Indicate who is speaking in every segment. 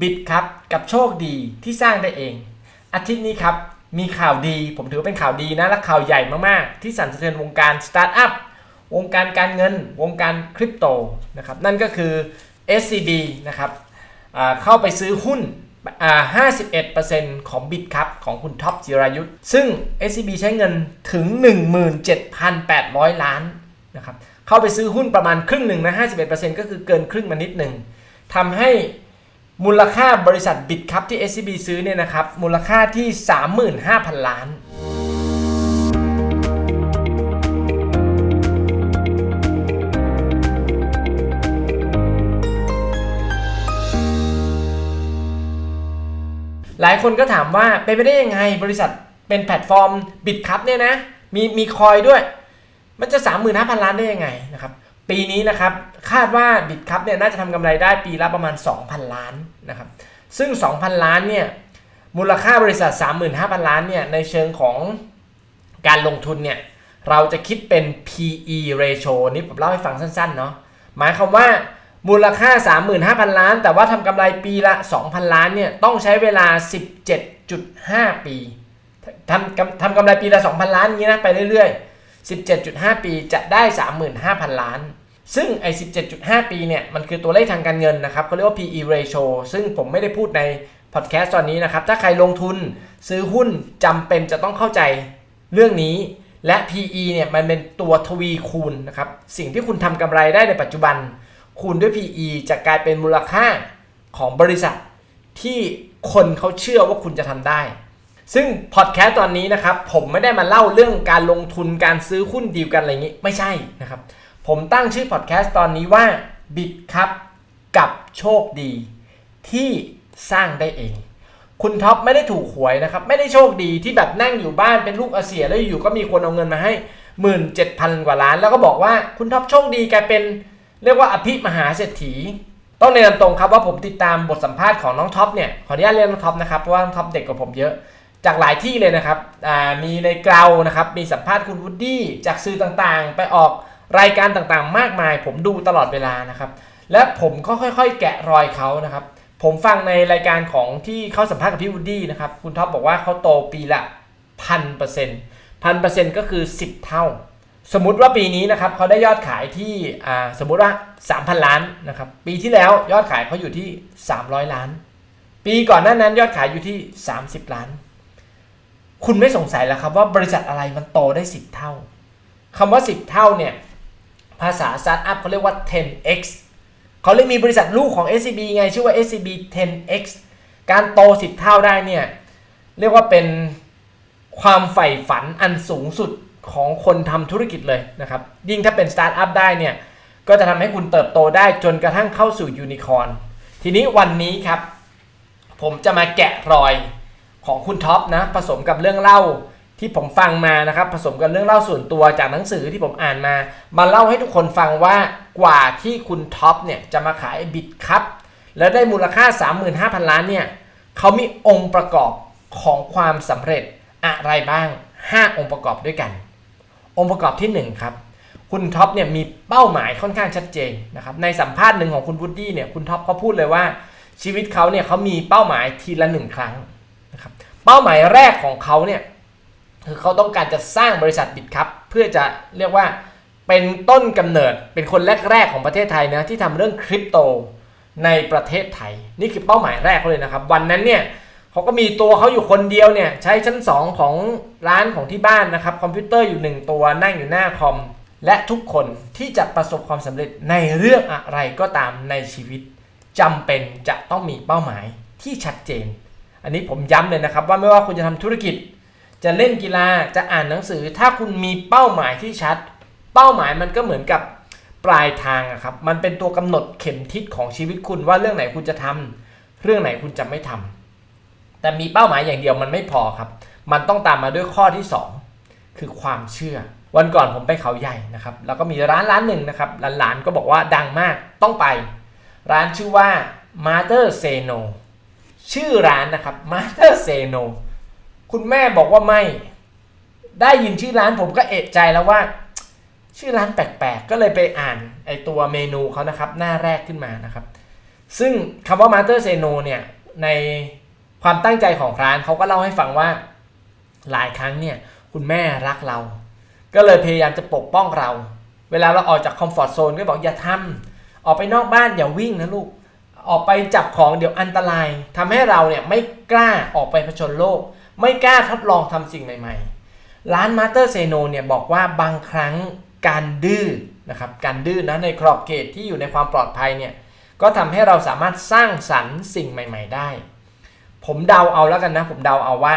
Speaker 1: บิดครับกับโชคดีที่สร้างได้เอง อาทิตย์นี้ครับ มีข่าวดีผมถือว่าเป็นข่าวดีนะ และข่าวใหญ่มากๆ ที่สั่นสะเทือนวงการสตาร์ทอัพวงการการเงิน วงการคริปโตนะครับนั่นก็คือ SCB นะครับเข้าไปซื้อหุ้น 51%ของบิตครับของคุณท็อปจิรายุทธ์ซึ่ง SCB ใช้เงินถึง 17,800 ล้านนะครับเข้าไปซื้อหุ้นประมาณครึ่งหนึ่งนะ 51%ก็คือเกินครึ่งมานิดหนึ่งทำให้ มูลค่าบริษัทบิตครับที่ SCB ซื้อเนี่ยนะครับ มูลค่าที่ 35,000 ล้าน หลายคนก็ถามว่าเป็นไปได้ยังไงบริษัทเป็นแพลตฟอร์มบิตครับเนี่ยนะ มีมีคอยด้วย มันจะ 35,000 ล้านได้ยังไงนะครับ ปีนี้นะครับคาดว่าบิตครับเนี่ยน่าจะทำกำไรได้ปีละประมาณ 2,000 ล้านนะครับซึ่ง 2,000 ล้านเนี่ยมูลค่าบริษัท 35,000 ล้านเนี่ยในเชิงของการลงทุนเนี่ยเราจะคิดเป็น PE ratio นี่ผมเล่าให้ฟังสั้นๆเนาะหมายความว่ามูลค่า 35,000 ล้าน แต่ว่าทำกำไรปีละ 2,000 ล้านเนี่ยต้องใช้เวลา 17.5 ปีทำทำกำไรปีละ 2,000 ล้านอย่างนี้นะไปเรื่อยๆ 17.5 ปีจะได้ 35,000 ล้าน ซึ่งไอ้17.5 ปีเนี่ย มันคือตัวเลขทางการเงินนะครับเขาเรียกว่า PE ratio ซึ่งผมไม่ได้พูดในพอดแคสต์ตอนนี้นะครับ ถ้าใครลงทุนซื้อหุ้นจำเป็นจะต้องเข้าใจเรื่องนี้ และ PE เนี่ยมันเป็นตัวทวีคูณนะครับ สิ่งที่คุณทำกำไรได้ในปัจจุบัน คูณด้วย PE จะกลายเป็นมูลค่าของบริษัท ที่คนเขาเชื่อว่าคุณจะทำได้ ซึ่งพอดแคสต์ตอนนี้นะครับผมไม่ได้มาเล่าเรื่องการลงทุนการซื้อหุ้นดีลกันอะไรอย่างนี้ไม่ใช่นะครับ ผมตั้งชื่อพอดแคสต์ตอนนี้ว่าบิดครับกับโชคดีที่สร้างได้เอง คุณท็อปไม่ได้ถูกหวยนะครับ ไม่ได้โชคดีที่แบบนั่งอยู่บ้านเป็นลูกอาเสียแล้วอยู่ก็มีคนเอาเงินมาให้หมื่นเจ็ดพันกว่าล้าน แล้วก็บอกว่าคุณท็อปโชคดีแกเป็นเรียกว่าอภิมหาเศรษฐี ต้องเรียนตรงครับว่าผมติดตามบทสัมภาษณ์ของน้องท็อปเนี่ยขออนุญาตเรียกน้องท็อปนะครับเพราะว่าน้องท็อปเด็กกว่าผมเยอะจากหลายที่เลยนะครับมีในเกลานะครับมีสัมภาษณ์คุณวูดดี้จากสื่อต่างๆ ไปออก รายการต่างๆ มากมาย ผมดูตลอดเวลานะครับ และผมก็ค่อยๆ แกะรอยเขานะครับ ผมฟังในรายการของที่เขาสัมภาษณ์กับพี่วูดดี้นะครับ คุณท็อปบอกว่าเขาโตปีละพันเปอร์เซ็นต์พันเปอร์เซ็นต์ก็คือ 10 เท่า สมมติว่าปีนี้นะครับเขาได้ยอดขายที่สมมติว่า 3,000 ล้านนะครับ ปีที่แล้วยอดขายเขาอยู่ที่ 300 ล้าน ปีก่อนหน้านั้นยอดขายอยู่ที่ 30 ล้าน คุณไม่สงสัยแล้วครับว่าบริษัทอะไรมันโตได้ 10 เท่าคำว่า 10 เท่าเนี่ย ภาษาสตาร์ทอัพเขาเรียกว่า 10x เขาเลยมีบริษัทลูกของ SCB ไงชื่อว่า SCB 10x การโต 10 เท่าได้เนี่ย เรียกว่าเป็นความใฝ่ฝันอันสูงสุดของคนทำธุรกิจเลยนะครับ ยิ่งถ้าเป็นสตาร์ทอัพได้เนี่ย ก็จะทำให้คุณเติบโตได้จนกระทั่งเข้าสู่ยูนิคอร์นทีนี้วันนี้ครับ ผมจะมาแกะรอยของคุณท็อปนะผสมกับเรื่องเล่า ที่ผมฟังมานะครับ ผสมกับเรื่องเล่าส่วนตัวจากหนังสือที่ผมอ่านมา มาเล่าให้ทุกคนฟังว่ากว่าที่คุณท็อปเนี่ยจะมาขายบิตครับ แล้วได้มูลค่า 35,000 ล้านเนี่ยเขามีองค์ประกอบของความสำเร็จอะไรบ้าง 5 องค์ประกอบด้วยกัน องค์ประกอบที่ 1 ครับ คุณท็อปเนี่ยมีเป้าหมายค่อนข้างชัดเจนนะครับในสัมภาษณ์หนึ่งของคุณวูดดี้เนี่ยคุณท็อปเขาพูดเลยว่าชีวิตเขาเนี่ยเขามีเป้าหมายทีละหนึ่งครั้งนะครับเป้าหมายแรกของเขาเนี่ย คือเขาต้องการจะสร้างบริษัทบิตครับเพื่อจะเรียกว่าเป็นต้นกำเนิดเป็นคนแรกๆของประเทศไทยนะที่ทำเรื่องคริปโตในประเทศไทย นี่คือเป้าหมายแรกเขาเลยนะครับ วันนั้นเนี่ยเขาก็มีตัวเขาอยู่คนเดียวเนี่ยใช้ชั้น 2 ของร้านของที่บ้านนะครับ คอมพิวเตอร์อยู่ 1 ตัวนั่งอยู่หน้าคอม และทุกคนที่จะประสบความสำเร็จในเรื่องอะไรก็ตามในชีวิตจำเป็นจะต้องมีเป้าหมายที่ชัดเจน อันนี้ผมย้ำเลยนะครับว่าไม่ว่าคุณจะทำธุรกิจ จะเล่นกีฬาจะอ่านหนังสือ ถ้าคุณมีเป้าหมายที่ชัด เป้าหมายมันก็เหมือนกับปลายทางอะครับ มันเป็นตัวกำหนดเข็มทิศของชีวิตคุณว่าเรื่องไหนคุณจะทำเรื่องไหนคุณจะไม่ทำแต่มีเป้าหมายอย่างเดียวมันไม่พอครับ มันต้องตามมาด้วยข้อที่ 2 คือความเชื่อ วันก่อนผมไปเขาใหญ่นะครับ แล้วก็มีร้านร้านหนึ่งนะครับหลานๆก็บอกว่าดังมากต้องไป ร้านชื่อว่า Mother Seno ชื่อร้านนะครับ Mother Seno คุณแม่บอกว่าไม่ ได้ยินชื่อร้านผมก็เอะใจแล้วว่า ชื่อร้านแปลกๆ ก็เลยไปอ่านไอตัวเมนูเขานะครับ หน้าแรกขึ้นมานะครับ ซึ่งคำว่ามาสเตอร์เซโนเนี่ย ในความตั้งใจของร้านเขาก็เล่าให้ฟังว่าหลายครั้งเนี่ย คุณแม่รักเรา ก็เลยพยายามจะปกป้องเรา เวลาเราออกจากคอมฟอร์ทโซนก็บอกอย่าทำออกไปนอกบ้านอย่าวิ่งนะลูกออกไปจับของเดี๋ยวอันตรายทำให้เราเนี่ยไม่กล้าออกไปผจญโลก ไม่กล้าทดลองทำสิ่งใหม่ ๆ ร้านมาสเตอร์เซโนเนี่ยบอกว่าบางครั้งการดื้อนะครับการดื้อนะในขอบเขตที่อยู่ในความปลอดภัยเนี่ยก็ทำให้เราสามารถสร้างสรรค์สิ่งใหม่ ๆ ได้ ผมเดาเอาแล้วกันนะ ผมเดาเอาว่า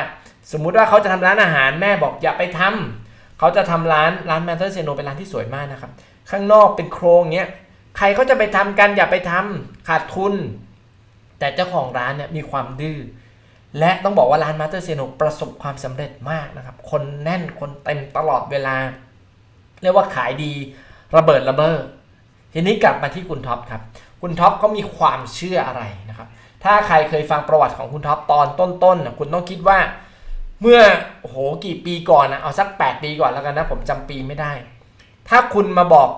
Speaker 1: สมมุติว่าเขาจะทำร้านอาหารแม่บอกอย่าไปทำเขาจะทำร้านร้านมาสเตอร์เซโนเป็นร้านที่สวยมากนะครับข้างนอกเป็นโครงเงี้ยใครเขาจะไปทำกันอย่าไปทำขาดทุน แต่เจ้าของร้านเนี่ยมีความดื้อ และต้องบอกว่าร้านมาสเตอร์เซโนประสบความสำเร็จมากนะครับ คนแน่นคนเต็มตลอดเวลา เรียกว่าขายดีระเบิดระเบ้อทีนี้กลับมาที่คุณท็อปครับ คุณท็อปเขามีความเชื่ออะไรนะครับ ถ้าใครเคยฟังประวัติของคุณท็อปตอนต้นๆนะคุณต้องคิดว่า เมื่อโหกี่ปีก่อนนะเอาสัก 8 ปีก่อนแล้วกันนะผมจำปีไม่ได้ ถ้าคุณมาบอก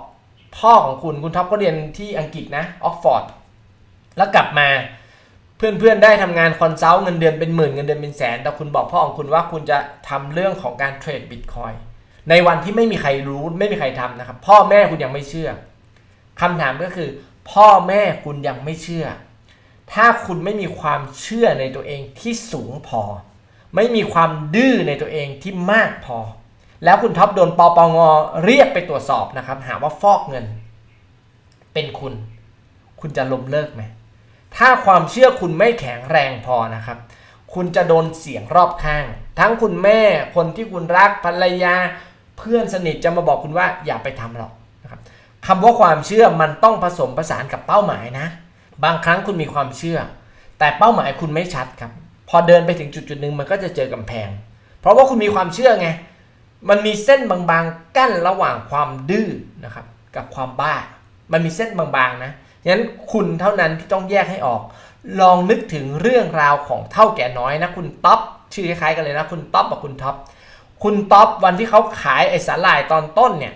Speaker 1: พ่อของคุณคุณท็อปก็เรียนที่อังกฤษนะออกฟอร์ดแล้วกลับมา เพื่อนๆได้ทำงานคอนซัลท์เงินเดือนเป็นหมื่นเงินเดือนเป็นแสน แต่คุณบอกพ่อของคุณว่าคุณจะทำเรื่องของการเทรดบิตคอยในวันที่ไม่มีใครรู้ไม่มีใครทำนะครับ พ่อแม่คุณยังไม่เชื่อคำถามก็คือ พ่อแม่คุณยังไม่เชื่อ ถ้าคุณไม่มีความเชื่อในตัวเองที่สูงพอ ไม่มีความดื้อในตัวเองที่มากพอ แล้วคุณท็อปโดนปปงเรียกไปตรวจสอบนะครับ หาว่าฟอกเงิน เป็นคุณ คุณจะล้มเลิกไหม ถ้าความเชื่อคุณไม่แข็งแรงพอนะครับ คุณจะโดนเสียงรอบข้าง ทั้งคุณแม่คนที่คุณรักภรรยา เพื่อนสนิทจะมาบอกคุณว่าอย่าไปทำหรอกนะครับคำว่าความเชื่อมันต้องผสมผสานกับเป้าหมายนะ บางครั้งคุณมีความเชื่อ แต่เป้าหมายคุณไม่ชัดครับ พอเดินไปถึงจุดจุดหนึ่งมันก็จะเจอกำแพง เพราะว่าคุณมีความเชื่อไงมันมีเส้นบางๆกั้นระหว่างความดื้อนะครับกับความบ้า มันมีเส้นบางๆนะ งั้นคุณเท่านั้นที่ต้องแยกให้ออก ลองนึกถึงเรื่องราวของเท่าแก่น้อยนะคุณท็อปชื่อคล้ายๆกันเลยนะคุณท็อปกับคุณท็อปคุณท็อปวันที่เขาขายไอ้สาหร่ายตอนต้นเนี่ย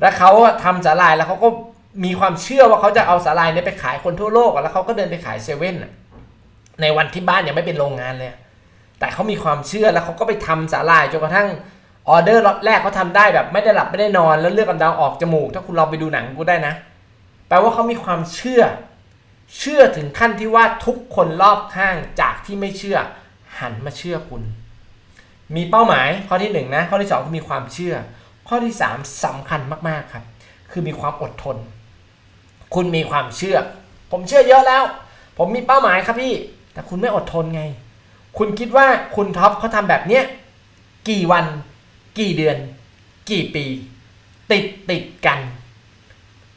Speaker 1: แล้วเขาทำสาหร่ายแล้วเขาก็มีความเชื่อว่าเขาจะเอาสาหร่ายนี่ยไปขายคนทั่วโลกแล้วเขาก็เดินไปขายเซเว่นในวันที่บ้านยังไม่เป็นโรงงานเลยแต่เขามีความเชื่อแล้วเขาก็ไปทำสาหร่ายจนกระทั่งออเดอร์ล็อตแรกเขาทำได้แบบไม่ได้หลับไม่ได้นอนแล้วเลือดกำเดาออกจมูก ถ้าคุณลองไปดูหนังกูได้นะ ปลว่าเขามีความเชื่อ เชื่อถึงขั้นที่ว่าทุกคนรอบข้างจากที่ไม่เชื่อ หันมาเชื่อคุณ มีเป้าหมายข้อที่หนึ่งนะข้อที่สองคือมีความเชื่อ ข้อที่สามสำคัญมากๆครับ คือมีความอดทน คุณมีความเชื่อ ผมเชื่อเยอะแล้ว ผมมีเป้าหมายครับพี่ แต่คุณไม่อดทนไง คุณคิดว่าคุณท็อปเขาทำแบบเนี้ยกี่วัน กี่เดือน กี่ปี ติดติดกัน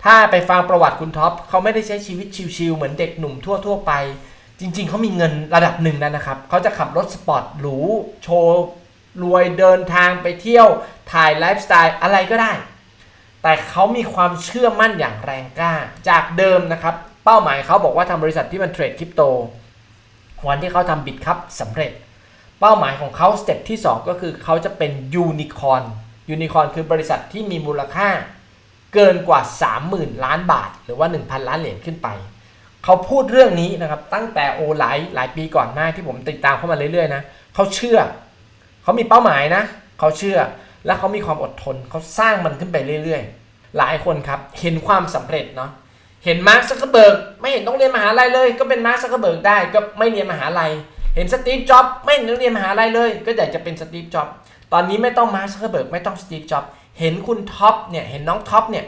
Speaker 1: ถ้าไปฟังประวัติคุณท็อปเขาไม่ได้ใช้ชีวิตชิลๆเหมือนเด็กหนุ่มทั่วๆไป จริง ๆเขามีเงินระดับหนึ่งแล้วนะครับเขาจะขับรถสปอร์ตหรูโชว์รวยเดินทางไปเที่ยวถ่ายไลฟ์สไตล์อะไรก็ได้ แต่เขามีความเชื่อมั่นอย่างแรงกล้า จากเดิมนะครับ เป้าหมายเขาบอกว่าทำบริษัทที่มันเทรดคริปโต วันที่เขาทำบิตคัพสำเร็จ เป้าหมายของเขาสเต็ปที่ 2 ก็คือเขาจะเป็นยูนิคอนยูนิคอนคือบริษัทที่มีมูลค่า เกินกว่า 30,000 ล้านบาท หรือว่า 1,000 ล้านเหรียญขึ้นไป เขาพูดเรื่องนี้นะครับ ตั้งแต่โอหลายหลายปีก่อนหน้าที่ผมติดตามเข้ามาเรื่อยๆนะเขาเชื่อ เขามีเป้าหมายนะ เขาเชื่อและเขามีความอดทนเขาสร้างมันขึ้นไปเรื่อยๆ หลายคนครับเห็นความสำเร็จเนาะเห็นมาร์คซักเคเบิร์กไม่เห็นต้องเรียนมหาลัยเลย ก็เป็นมาร์คซักเคเบิร์กได้ก็ไม่เรียนมหาลัย เห็นสตีฟจ็อบไม่เห็นต้องเรียนมหาลัยเลย ก็อยากจะเป็นสตีฟจ็อบตอนนี้ไม่ต้องมาร์คซักเคเบิร์กไม่ต้องสตีฟจ็อบ เห็นคุณท็อปเนี่ยเห็นน้องท็อปเนี่ย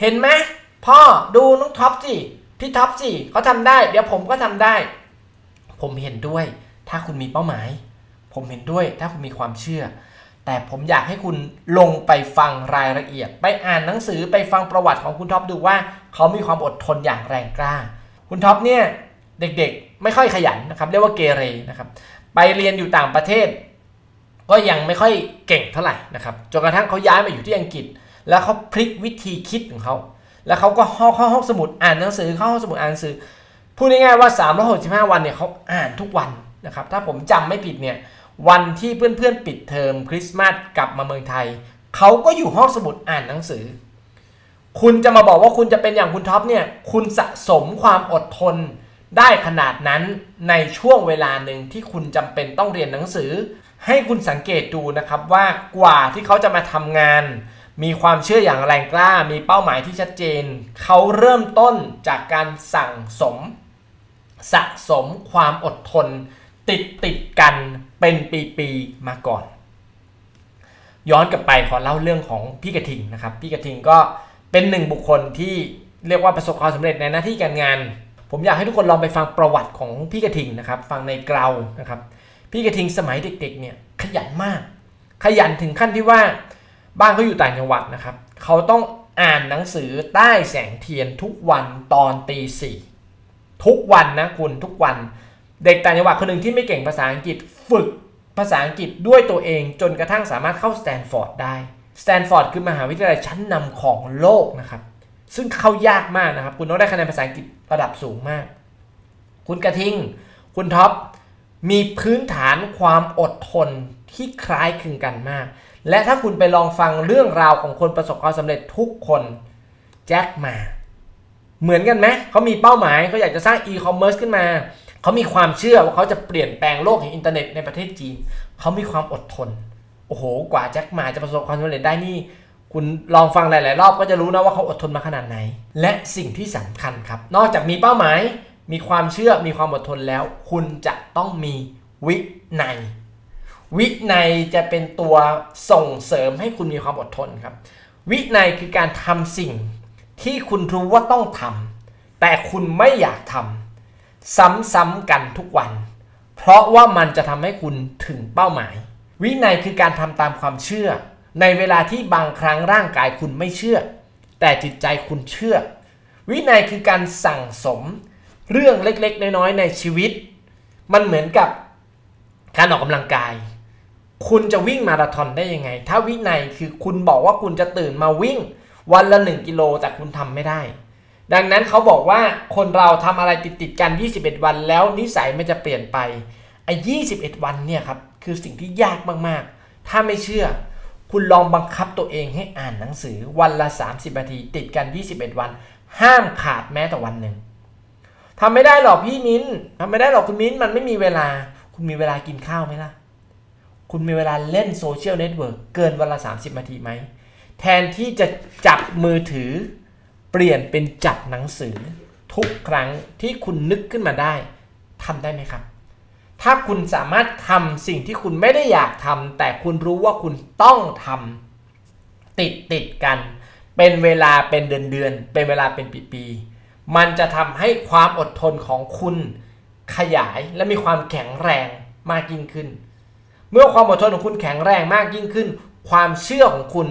Speaker 1: เห็นไหมพ่อดูน้องท็อปสิพี่ท็อปสิเขาทำได้ เดี๋ยวผมก็ทำได้ ผมเห็นด้วย ถ้าคุณมีเป้าหมาย ผมเห็นด้วยถ้าคุณมีความเชื่อ แต่ผมอยากให้คุณลงไปฟังรายละเอียด ไปอ่านหนังสือไปฟังประวัติของคุณท็อปดูว่า เขามีความอดทนอย่างแรงกล้า คุณท็อปเนี่ยเด็กๆ ไม่ค่อยขยันนะครับเรียกว่าเกเรนะครับไปเรียนอยู่ต่างประเทศ ก็ยังไม่ค่อยเก่งเท่าไหร่นะครับจนกระทั่งเขาย้ายมาอยู่ที่อังกฤษ แล้วเขาพลิกวิธีคิดของเขาแล้วเขาก็เข้าเข้าห้องสมุดอ่านหนังสือเข้าห้องสมุดอ่านหนังสือพูดง่ายๆว่า 365 วันเนี่ยเขาอ่านทุกวันนะครับถ้าผมจำไม่ผิดเนี่ยวันที่เพื่อนๆปิดเทอมคริสต์มาสกลับมาเมืองไทยเขาก็อยู่ห้องสมุดอ่านหนังสือ คุณจะมาบอกว่าคุณจะเป็นอย่างคุณท็อปเนี่ยคุณสะสมความอดทนได้ขนาดนั้นในช่วงเวลาหนึ่งที่คุณจำเป็นต้องเรียนหนังสือ ให้คุณสังเกตดูนะครับว่ากว่าที่เขาจะมาทำงาน มีความเชื่ออย่างแรงกล้า มีเป้าหมายที่ชัดเจน เขาเริ่มต้นจากการสั่งสม สะสมความอดทน ติดติดกันเป็นปีๆมาก่อน ย้อนกลับไปขอเล่าเรื่องของพี่กระทิงนะครับพี่กระทิงก็เป็นหนึ่งบุคคลที่เรียกว่าประสบความสำเร็จในหน้าที่การงาน ผมอยากให้ทุกคนลองไปฟังประวัติของพี่กระทิงนะครับ ฟังในเกลานะครับ พี่กระทิงสมัยเด็กๆเนี่ยขยันมาก ขยันถึงขั้นที่ว่าบ้านเขาอยู่ต่างจังหวัดนะครับ เขาต้องอ่านหนังสือใต้แสงเทียนทุกวันตอนตีสี่ทุกวันนะคุณทุกวัน เด็กต่างจังหวัดคนหนึ่งที่ไม่เก่งภาษาอังกฤษฝึกภาษาอังกฤษด้วยตัวเองจนกระทั่งสามารถเข้าสแตนฟอร์ดได้สแตนฟอร์ดคือมหาวิทยาลัยชั้นนำของโลกนะครับ ซึ่งเข้ายากมากนะครับ คุณต้องได้คะแนนภาษาอังกฤษระดับสูงมาก คุณกระทิง คุณท็อป มีพื้นฐานความอดทนที่คล้ายคลึงกันมาก และถ้าคุณไปลองฟังเรื่องราวของคนประสบความสำเร็จทุกคนแจ็คมาเหมือนกันไหมเขามีเป้าหมายเขาอยากจะสร้างอีคอมเมิร์ซขึ้นมาเขามีความเชื่อว่าเขาจะเปลี่ยนแปลงโลกแห่งอินเทอร์เน็ตในประเทศจีน เขามีความอดทน โอ้โห กว่าแจ็คมาจะประสบความสำเร็จได้นี่ คุณลองฟังหลาย ๆ รอบก็จะรู้นะว่าเขาอดทนมาขนาดไหน และสิ่งที่สำคัญครับ นอกจากมีเป้าหมาย มีความเชื่อมีความอดทนแล้ว คุณจะต้องมีวินัย วินัยจะเป็นตัวส่งเสริมให้คุณมีความอดทนครับ วินัยคือการทำสิ่งที่คุณรู้ว่าต้องทำแต่คุณไม่อยากทำซ้ำๆกันทุกวัน เพราะว่ามันจะทำให้คุณถึงเป้าหมาย วินัยคือการทำตามความเชื่อ ในเวลาที่บางครั้งร่างกายคุณไม่เชื่อ แต่จิตใจคุณเชื่อ วินัยคือการสั่งสม เรื่องเล็กๆ น้อยๆ ในชีวิต มันเหมือนกับการออกกำลังกาย คุณจะวิ่งมาราธอนได้ยังไง ถ้าวินัยคือคุณบอกว่าคุณจะตื่นมาวิ่ง วันละ 1 กิโลแต่คุณทำไม่ได้ ดังนั้นเขาบอกว่าคนเราทำอะไรติดติดๆกัน 21 วันแล้วนิสัยมันจะเปลี่ยนไปไอ้21 วันเนี่ยครับคือสิ่งที่ยากมากๆ ถ้าไม่เชื่อ คุณลองบังคับตัวเองให้อ่านหนังสือวันละ 30 นาที ติดกัน 21 วัน ห้ามขาดแม้แต่วันหนึ่ง ทำไม่ได้หรอกพี่มิ้นทำไม่ได้หรอกคุณมิ้นมันไม่มีเวลา คุณมีเวลากินข้าวไหมล่ะ คุณมีเวลาเล่นโซเชียลเน็ตเวิร์กเกินวันละ 30 นาทีไหม แทนที่จะจับมือถือ เปลี่ยนเป็นจับหนังสือ ทุกครั้งที่คุณนึกขึ้นมาได้ทำได้ไหมครับ ถ้าคุณสามารถทำสิ่งที่คุณไม่ได้อยากทำแต่คุณรู้ว่าคุณต้องทำติดติดกัน เป็นเวลาเป็นเดือนเดือน เป็นเวลาเป็นปีๆ มันจะทำให้ความอดทนของคุณขยายและมีความแข็งแรงมากยิ่งขึ้น เมื่อความอดทนของคุณแข็งแรงมากยิ่งขึ้น ความเชื่อของคุณ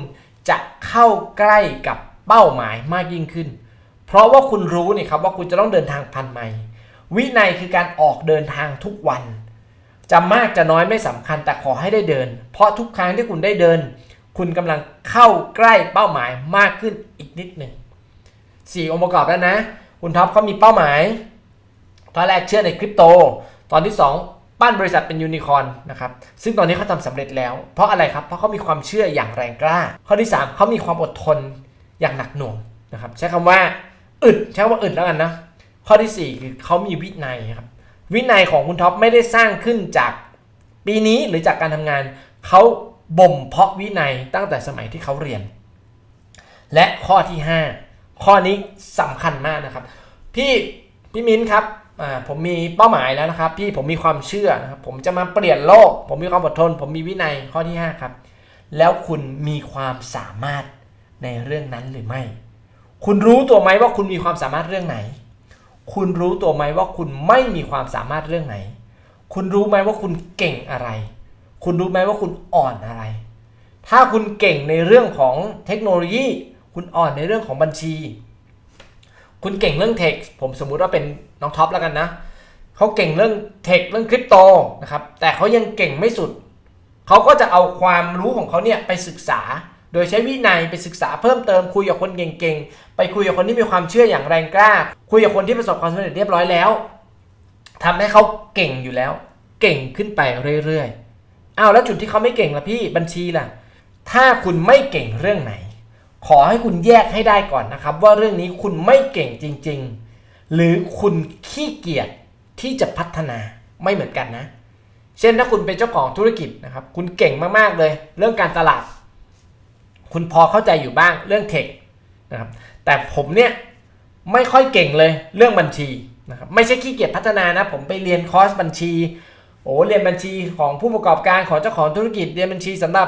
Speaker 1: จะเข้าใกล้กับเป้าหมายมากยิ่งขึ้น เพราะว่าคุณรู้นี่ครับว่าคุณจะต้องเดินทางพันไมล์วินัยคือการออกเดินทางทุกวัน จะมากจะน้อยไม่สำคัญแต่ขอให้ได้เดิน เพราะทุกครั้งที่คุณได้เดิน คุณกำลังเข้าใกล้เป้าหมายมากขึ้นอีกนิดหนึ่งสี่องค์ประกอบแล้วนะ คุณท็อปเขามีเป้าหมาย ตอนแรกเชื่อในคริปโต ตอนที่ 2 ปั้นบริษัทเป็นยูนิคอร์นนะครับ ซึ่งตอนนี้เขาทำสำเร็จแล้ว เพราะอะไรครับ เพราะเขามีความเชื่ออย่างแรงกล้า ข้อที่ 3เขามีความอดทนอย่างหนักหน่วงนะครับใช้คำว่าอึดใช้คำว่าอึดแล้วกันนะ ข้อที่ 4 คือเขามีวินัยครับวินัยของคุณท็อปไม่ได้สร้างขึ้นจากปีนี้หรือจากการทำงานเขาบ่มเพาะวินัยตั้งแต่สมัยที่เขาเรียน และข้อที่ 5 ข้อนี้สำคัญมากนะครับ พี่พี่มิ้นครับผมมีเป้าหมายแล้วนะครับ พี่ผมมีความเชื่อนะครับผมจะมาเปลี่ยนโลก ผมมีความอดทน ผมมีวินัยข้อที่ 5 ครับ แล้วคุณมีความสามารถในเรื่องนั้นหรือไม่ คุณรู้ตัวไหมว่าคุณมีความสามารถเรื่องไหน คุณรู้ตัวไหมว่าคุณไม่มีความสามารถเรื่องไหน คุณรู้ไหมว่าคุณเก่งอะไร คุณรู้ไหมว่าคุณอ่อนอะไร ถ้าคุณเก่งในเรื่องของเทคโนโลยี คุณอ่อนในเรื่องของบัญชี คุณเก่งเรื่องเทคผมสมมุติว่าเป็นน้องท็อปแล้วกันนะเขาเก่งเรื่องเทคเรื่องคริปโตนะครับแต่เขายังเก่งไม่สุดเขาก็จะเอาความรู้ของเขาเนี่ยไปศึกษา โดยใช้วินัยไปศึกษาเพิ่มเติมคุยกับคนเก่งๆไปคุยกับคนที่มีความเชื่ออย่างแรงกล้า คุยกับคนที่ประสบความสำเร็จเรียบร้อยแล้วทำให้เขาเก่งอยู่แล้ว เก่งขึ้นไปเรื่อยๆอ้าวแล้วจุดที่เขาไม่เก่งล่ะพี่บัญชีล่ะ ถ้าคุณไม่เก่งเรื่องไหน ขอให้คุณแยกให้ได้ก่อนนะครับ ว่าเรื่องนี้คุณไม่เก่งจริง ๆ หรือคุณขี้เกียจที่จะพัฒนาไม่เหมือนกันนะ เช่นถ้าคุณเป็นเจ้าของธุรกิจนะครับ คุณเก่งมากๆเลย เรื่องการตลาด คุณพอเข้าใจอยู่บ้างเรื่องเทคนะครับแต่ผมเนี่ยไม่ค่อยเก่งเลยเรื่องบัญชีนะครับไม่ใช่ขี้เกียจพัฒนานะ ผมไปเรียนคอร์สบัญชีโอ้เรียนบัญชีของผู้ประกอบการของเจ้าของธุรกิจเรียนบัญชีสำหรับ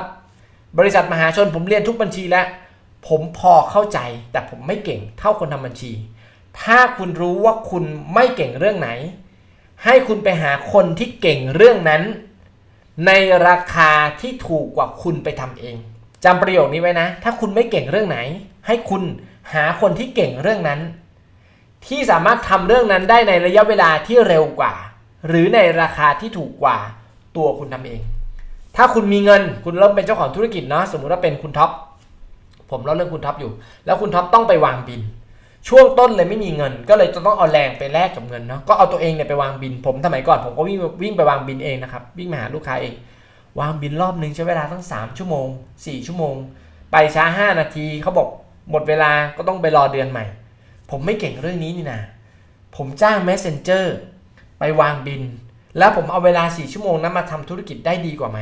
Speaker 1: บริษัทมหาชนผมเรียนทุกบัญชีแล้ว ผมพอเข้าใจแต่ผมไม่เก่งเท่าคนทำบัญชี ถ้าคุณรู้ว่าคุณไม่เก่งเรื่องไหน ให้คุณไปหาคนที่เก่งเรื่องนั้น ในราคาที่ถูกกว่าคุณไปทำเองจำประโยคนี้ไว้นะ ถ้าคุณไม่เก่งเรื่องไหน ให้คุณหาคนที่เก่งเรื่องนั้น ที่สามารถทำเรื่องนั้นได้ในระยะเวลาที่เร็วกว่า หรือในราคาที่ถูกกว่าตัวคุณทำเอง ถ้าคุณมีเงินคุณเริ่มเป็นเจ้าของธุรกิจเนาะสมมุติว่าเป็นคุณท็อป ผมเล่าเรื่องคุณท็อปอยู่ แล้วคุณท็อปต้องไปวางบิน ช่วงต้นเลยไม่มีเงิน ก็เลยจะต้องเอาแรงไปแลกกับเงินเนาะก็เอาตัวเองเนี่ยไปวางบิน ผมสมัยก่อนผมก็วิ่งวิ่งไปวางบินเองนะครับวิ่งมาหาลูกค้าเอง วางบินรอบนึงใช้เวลาตั้ง 3 ชั่วโมง 4 ชั่วโมง ไปช้า 5 นาทีเขาบอกหมดเวลาก็ต้องไปรอเดือนใหม่ ผมไม่เก่งเรื่องนี้นี่นะผมจ้าง Messenger ไปวางบิน แล้วผมเอาเวลา 4 ชั่วโมงนั้นมาทำธุรกิจได้ดีกว่าไหม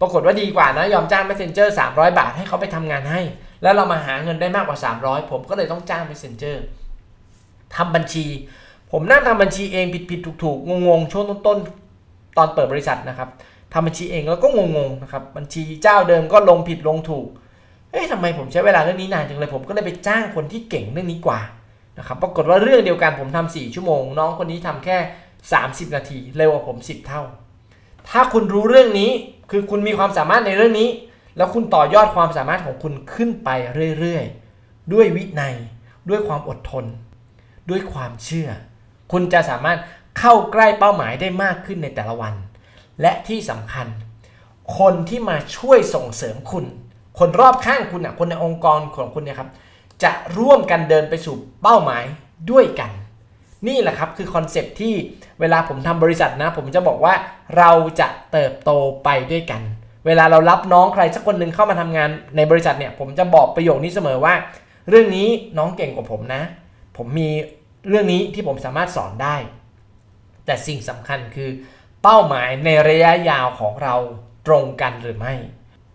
Speaker 1: ปรากฏว่าดีกว่านะ ยอมจ้าง Messenger 300 บาทให้เขาไปทำงานให้ แล้วเรามาหาเงินได้มากกว่า 300 ผมก็เลยต้องจ้าง Messenger ทำบัญชี ผมนั่งทำบัญชีเองผิดผิดถูกถูกงงงๆช่วงต้นๆ ตอนเปิดบริษัทนะครับทำบัญชีเองแล้วก็งงๆนะครับบัญชีเจ้าเดิมก็ลงผิดลงถูกเอ๊ะทำไมผมใช้เวลาเรื่องนี้นานจังเลยผมก็เลยไปจ้างคนที่เก่งเรื่องนี้กว่านะครับปรากฏว่าเรื่องเดียวกันผมทำ4ชั่วโมง น้องคนนี้ทำแค่ 30 นาทีเร็วกว่าผม 10 เท่า ถ้าคุณรู้เรื่องนี้คือคุณมีความสามารถในเรื่องนี้ แล้วคุณต่อยอดความสามารถของคุณขึ้นไปเรื่อยๆ ด้วยวินัย ด้วยความอดทน ด้วยความเชื่อ คุณจะสามารถเข้าใกล้เป้าหมายได้มากขึ้นในแต่ละวัน และที่สำคัญ คนที่มาช่วยส่งเสริมคุณ คนรอบข้างคุณอะคนในองค์กรของคุณเนี่ยครับ จะร่วมกันเดินไปสู่เป้าหมายด้วยกัน นี่แหละครับคือคอนเซปที่เวลาผมทำบริษัทนะ ผมจะบอกว่าเราจะเติบโตไปด้วยกัน เวลาเรารับน้องใครสักคนหนึ่งเข้ามาทำงานในบริษัทเนี่ยผมจะบอกประโยคนี้เสมอว่า เรื่องนี้น้องเก่งกว่าผมนะ ผมมีเรื่องนี้ที่ผมสามารถสอนได้ แต่สิ่งสำคัญคือเป้าหมายในระยะยาวของเราตรงกันหรือไม่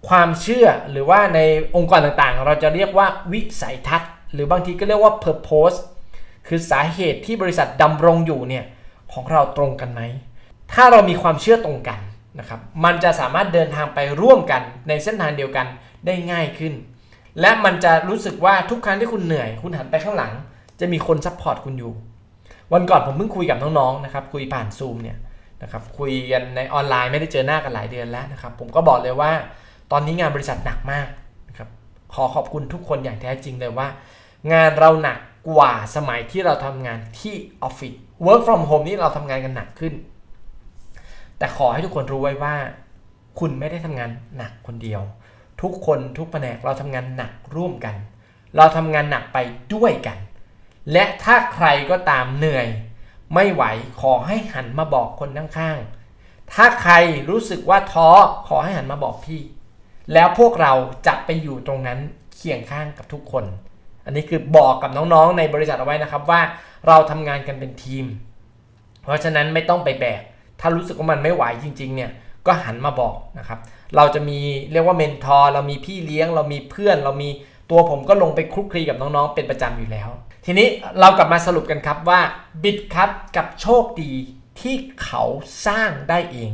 Speaker 1: ความเชื่อหรือว่าในองค์กรต่างๆ เราจะเรียกว่าวิสัยทัศน์ หรือบางทีก็เรียกว่า purpose คือสาเหตุที่บริษัทดำรงอยู่เนี่ยของเราตรงกันไหม ถ้าเรามีความเชื่อตรงกัน นะครับมันจะสามารถเดินทางไปร่วมกันในเส้นทางเดียวกันได้ง่ายขึ้น และมันจะรู้สึกว่าทุกครั้งที่คุณเหนื่อย คุณหันไปข้างหลัง จะมีคนซัพพอร์ตคุณอยู่ วันก่อนผมเพิ่งคุยกับน้องๆนะครับคุยผ่านซูมเนี่ยนะครับคุยกันในออนไลน์ไม่ได้เจอหน้ากันหลายเดือนแล้วนะครับผมก็บอกเลยว่า ตอนนี้งานบริษัทหนักมากนะครับขอขอบคุณทุกคนอย่างแท้จริงเลยว่า งานเราหนักกว่าสมัยที่เราทำงานที่ออฟฟิศ work from home นี่เราทำงานกันหนักขึ้น แต่ขอให้ทุกคนรู้ไว้ว่า คุณไม่ได้ทำงานหนักคนเดียว ทุกคนทุกแผนกเราทำงานหนักร่วมกัน เราทำงานหนักไปด้วยกัน และถ้าใครก็ตามเหนื่อย ไม่ไหวขอให้หันมาบอกคนข้างๆถ้าใครรู้สึกว่าท้อขอให้หันมาบอกพี่ แล้วพวกเราจะไปอยู่ตรงนั้นเคียงข้างกับทุกคน อันนี้คือบอกกับน้องๆในบริษัทเอาไว้นะครับว่าเราทำงานกันเป็นทีม เพราะฉะนั้นไม่ต้องไปแบก ถ้ารู้สึกว่ามันไม่ไหวจริงๆเนี่ยก็หันมาบอกนะครับ เราจะมีเรียกว่าเมนทอร์เรามีพี่เลี้ยง เรามีเพื่อน เรามีตัวผมก็ลงไปคลุกคลีกับน้องๆ เป็นประจำอยู่แล้ว ทีนี้เรากลับมาสรุปกันครับว่าบิดครับกับโชคดีที่เขาสร้างได้เอง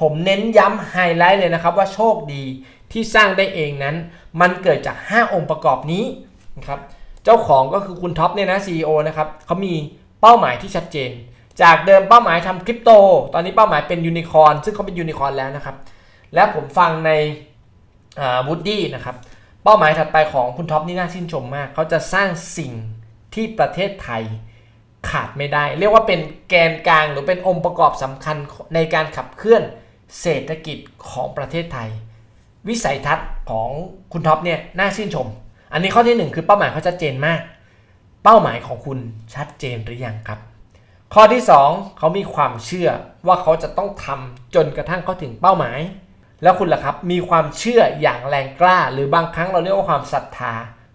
Speaker 1: ผมเน้นย้ำไฮไลท์เลยนะครับว่าโชคดีที่สร้างได้เองนั้น มันเกิดจาก 5 องค์ประกอบนี้นะครับเจ้าของก็คือคุณท็อปเนี่ยนะ CEO นะครับเขามีเป้าหมายที่ชัดเจน จากเดิมเป้าหมายทำคริปโต ตอนนี้เป้าหมายเป็นยูนิคอร์นซึ่งเขาเป็นยูนิคอร์นแล้วนะครับ และผมฟังในวูดดี้นะครับ เป้าหมายถัดไปของคุณท็อปนี่น่าชื่นชมมาก เขาจะสร้างสิ่งที่ประเทศไทยขาดไม่ได้ เรียกว่าเป็นแกนกลางหรือเป็นองค์ประกอบสำคัญในการขับเคลื่อนเศรษฐกิจของประเทศไทย วิสัยทัศน์ของคุณท็อปเนี่ยน่าชื่นชม อันนี้ข้อที่หนึ่งคือเป้าหมายเขาชัดเจนมาก เป้าหมายของคุณชัดเจนหรือยังครับ ข้อที่สองเขามีความเชื่อว่าเขาจะต้องทำจนกระทั่งเขาถึงเป้าหมาย แล้วคุณล่ะครับมีความเชื่ออย่างแรงกล้า หรือบางครั้งเราเรียกว่าความศรัทธา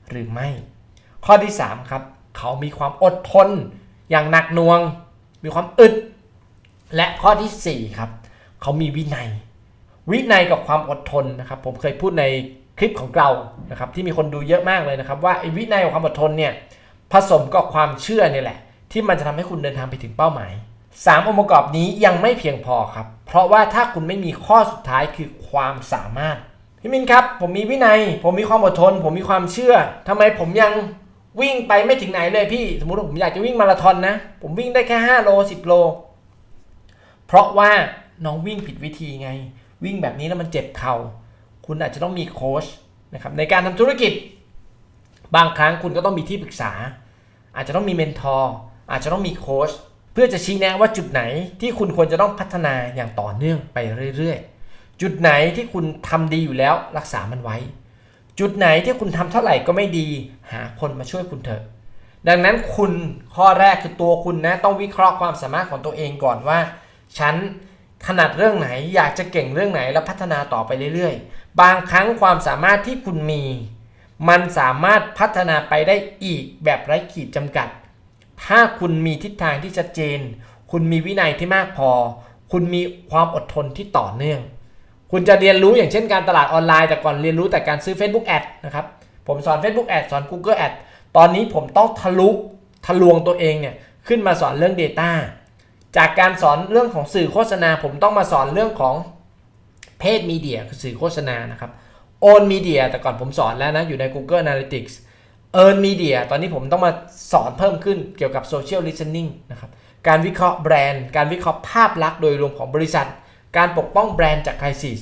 Speaker 1: หรือไม่ ข้อที่ 3 ครับ เขามีความอดทน อย่างหนักหน่วง มีความอึด และข้อทีสี่4 ครับ เขามีวินัย วินัยกับความอดทนนะครับผมเคยพูดในคลิปของเรานะครับที่มีคนดูเยอะมากเลยนะครับว่าไอ้วินัยกับความอดทนเนี่ยผสมกับความเชื่อเนี่ยแหละ ที่มันจะทำให้คุณเดินทางไปถึงเป้าหมาย 3 องค์ประกอบนี้ยังไม่เพียงพอครับ เพราะว่าถ้าคุณไม่มีข้อสุดท้ายคือความสามารถพี่มินครับ ผมมีวินัย ผมมีความอดทน ผมมีความเชื่อทำไมผมยังวิ่งไปไม่ถึงไหนเลยพี่ สมมติว่าผมอยากจะวิ่งมาราธอนนะ ผมวิ่งได้แค่ 5 โล 10 โล เพราะว่าน้องวิ่งผิดวิธีไง วิ่งแบบนี้แล้วมันเจ็บเข่า คุณอาจจะต้องมีโค้ชนะครับในการทำธุรกิจ บางครั้งคุณก็ต้องมีที่ปรึกษา อาจจะต้องมีเมนทอร์ อาจจะต้องมีโค้ชเพื่อจะชี้แนะว่าจุดไหนที่คุณควรจะต้องพัฒนาอย่างต่อเนื่องไปเรื่อยๆ จุดไหนที่คุณทำดีอยู่แล้วรักษามันไว้ จุดไหนที่คุณทำเท่าไหร่ก็ไม่ดี หาคนมาช่วยคุณเถอะ ดังนั้นคุณข้อแรกคือตัวคุณนะต้องวิเคราะห์ความสามารถของตัวเองก่อนว่า ฉันถนัดเรื่องไหนอยากจะเก่งเรื่องไหนแล้วพัฒนาต่อไปเรื่อยๆ บางครั้งความสามารถที่คุณมี มันสามารถพัฒนาไปได้อีกแบบไร้ขีดจำกัด ถ้าคุณมีทิศทางที่ชัดเจน คุณมีวินัยที่มากพอ คุณมีความอดทนที่ต่อเนื่อง คุณจะเรียนรู้อย่างเช่นการตลาดออนไลน์แต่ก่อนเรียนรู้แต่การซื้อ Facebook Ad นะครับ ผมสอน Facebook Ad สอน Google Ad ตอนนี้ผมต้องทะลุทะลวงตัวเองเนี่ยขึ้นมาสอนเรื่อง Data จากการสอนเรื่องของสื่อโฆษณา ผมต้องมาสอนเรื่องของเพศมีเดียคือสื่อโฆษณานะครับโอนมีเดียแต่ก่อนผมสอนแล้วนะอยู่ใน Google Analytics Earn Media ตอนนี้ผมต้องมาสอนเพิ่มขึ้นเกี่ยวกับ Social Listening นะครับการวิเคราะห์แบรนด์ การวิเคราะห์ภาพลักษณ์โดยรวมของบริษัท การปกป้องแบรนด์จากไครซิส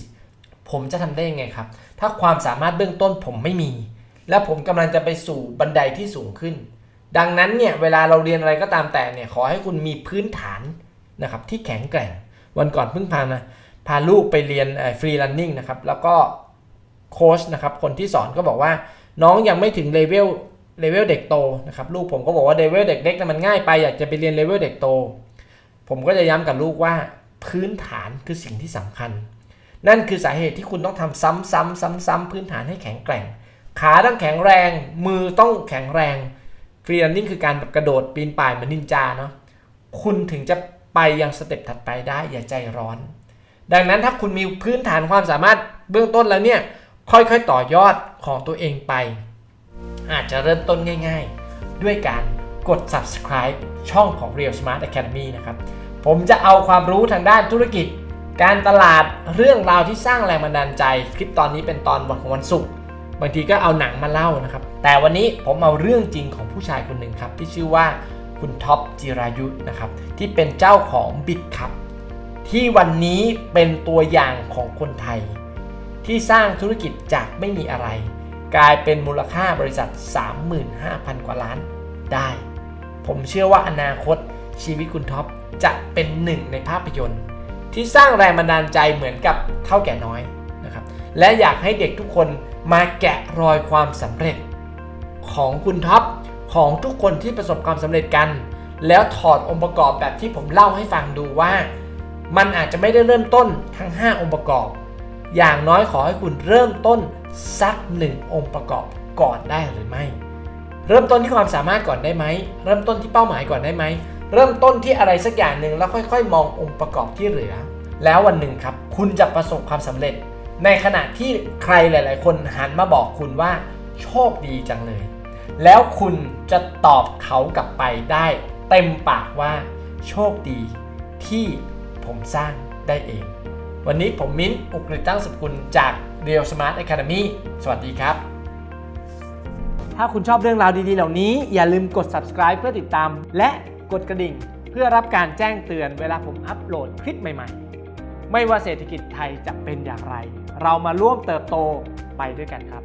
Speaker 1: ผมจะทำได้ยังไงครับ ถ้าความสามารถเบื้องต้นผมไม่มี และผมกำลังจะไปสู่บันไดที่สูงขึ้น ดังนั้นเนี่ยเวลาเราเรียนอะไรก็ตามแต่เนี่ยขอให้คุณมีพื้นฐานนะครับที่แข็งแกร่ง วันก่อนเพิ่งพานะพาลูกไปเรียนฟรีลันนิ่งนะครับแล้วก็โค้ชนะครับคนที่สอนก็บอกว่า น้องยังไม่ถึงเลเวลเลเวลเด็กโตนะครับลูกผมก็บอกว่าเลเวลเด็กเล็กนมันง่ายไปอยากจะไปเรียนเลเวลเด็กโต ผมก็จะย้ำกับลูกว่าพื้นฐานคือสิ่งที่สำคัญ นั่นคือสาเหตุที่คุณต้องทำซ้ำๆซ้ำๆพื้นฐานให้แข็งแกร่ง ขาต้องแข็งแรง มือต้องแข็งแรงฟรีแลนนิ่งคือการแบบกระโดดปีนป่ายเหมือนนินจาเนาะคุณถึงจะไปยังสเต็ปถัดไปได้อย่าใจร้อน ดังนั้นถ้าคุณมีพื้นฐานความสามารถเบื้องต้นแล้วเนี่ยค่อยๆต่อยอด ของตัวเองไป อาจจะเริ่มต้นง่ายๆ ด้วยการกด subscribe ช่องของ Real Smart Academy นะครับ ผมจะเอาความรู้ทางด้านธุรกิจ การตลาดเรื่องราวที่สร้างแรงบันดาลใจ คลิปตอนนี้เป็นตอนวันของวันศุกร์บางทีก็เอาหนังมาเล่านะครับ แต่วันนี้ผมเอาเรื่องจริงของผู้ชายคนหนึ่งครับ ที่ชื่อว่าคุณท็อปจิรายุนะครับ ที่เป็นเจ้าของบิตครับที่วันนี้เป็นตัวอย่างของคนไทย ที่สร้างธุรกิจจากไม่มีอะไร กลายเป็นมูลค่าบริษัท 35,000 กว่าล้านได้ ผมเชื่อว่าอนาคตชีวิตคุณท็อปจะเป็นหนึ่งในภาพยนตร์ ที่สร้างแรงบันดาลใจเหมือนกับเท่าแก่น้อยนะครับและอยากให้เด็กทุกคนมาแกะรอยความสำเร็จ ของคุณท็อปของทุกคนที่ประสบความสำเร็จกัน แล้วถอดองค์ประกอบแบบที่ผมเล่าให้ฟังดูว่า มันอาจจะไม่ได้เริ่มต้นทั้ง 5 องค์ประกอบ อย่างน้อยขอให้คุณเริ่มต้นสักหนึ่งองค์ประกอบก่อนได้หรือไม่ เริ่มต้นที่ความสามารถก่อนได้ไหม เริ่มต้นที่เป้าหมายก่อนได้ไหม เริ่มต้นที่อะไรสักอย่างหนึ่งแล้วค่อยๆ มององค์ประกอบที่เหลือ แล้ววันหนึ่งครับ คุณจะประสบความสำเร็จ ในขณะที่ใครหลาย ๆ คนหันมาบอกคุณว่า โชคดีจังเลย แล้วคุณจะตอบเขากลับไปได้ เต็มปากว่า โชคดีที่ผมสร้างได้เอง วันนี้ผมมิ้นท์อุกฤษตั้งสกุลจาก Real Smart Academy สวัสดีครับ ถ้าคุณชอบเรื่องราวดีๆ เหล่านี้ อย่าลืมกด subscribe เพื่อติดตาม และกดกระดิ่ง เพื่อรับการแจ้งเตือนเวลาผมอัปโหลดคลิปใหม่ๆ ไม่ว่าเศรษฐกิจไทยจะเป็นอย่างไร เรามาร่วมเติบโตไปด้วยกันครับ